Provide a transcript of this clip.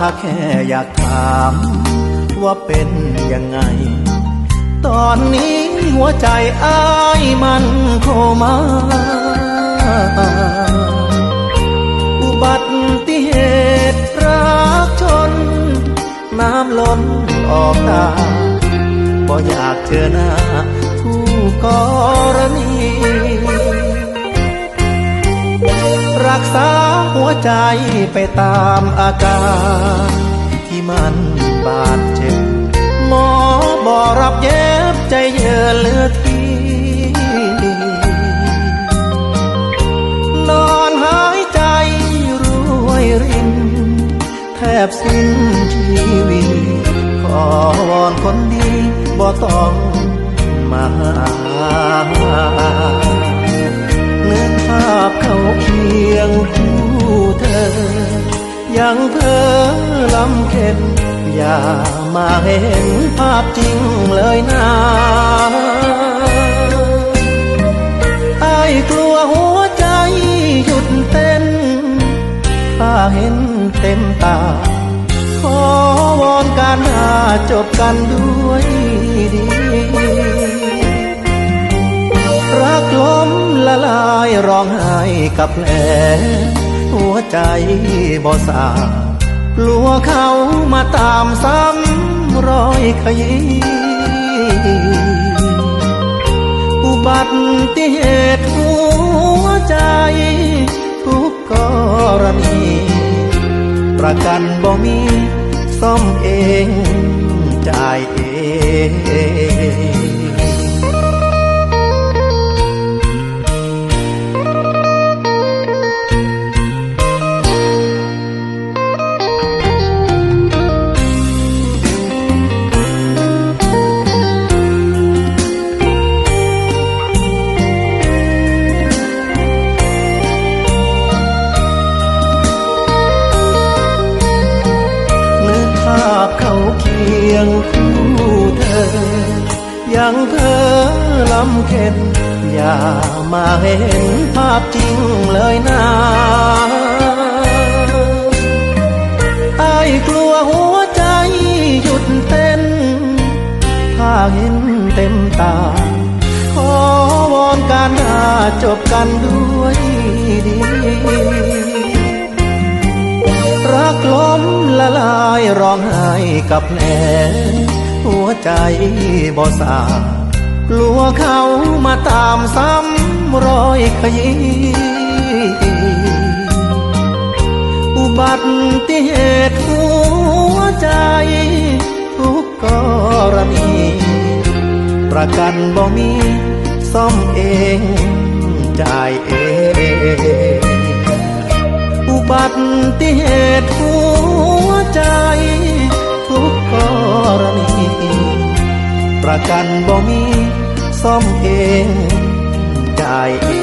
ถ้าม ว่าเป็นยังไง ตอนนี้หัวใจอ้ายมันโคมาอุบัติเหตุรักชน น้ำล้นออกตาบ่อยากเจอหน้าผู้กรณี รักษาหัวใจไปตามอาการ ที่มันบาดเจ็บ หมอบอกรับเย็บใจเยือเลือทีนอนหายใจรวยริน แทบสิ้นชีวิตขอวอนคนดีบ่ต้องมา งเพ้อลำเค็นอย่ามาเห็นภาพจริงเลยนะไอ้กลัวหัวใจหยุดเต้นถ้าเห็นเต็มตา ขอวอนการหาจบกันด้วยดีรักล้มละลายร้องไห้กับแผล หัวใจบ่สากลัวเขามาตามซ้ำรอยขยี้อุบัติเหตุหัวใจ ทุกกรณี ประกันบ่มีซ่อมเอง คียงคู่เธอยังเธอลำเค็นอย่ามาเห็นภาพจริงเลยนะไอ้กลัวหัวใจหยุดเต้น ถ้าเห็นเต็มตา ขอวอนการหาจบกันด้วยดี รักล้ม ละลายร้องไห้กับแผลหัวใจบ่สากลัวเขามาตามซ้ำรอยขยี้อุบัติเหตุหัวใจ ทุกกรณี ประกันบ่มีซ่อมเองจ่ายเอง อุบัติเหตุหัว ใจ ทุกกรณี ประกันบ่มีซ่อมเองจ่ายเอง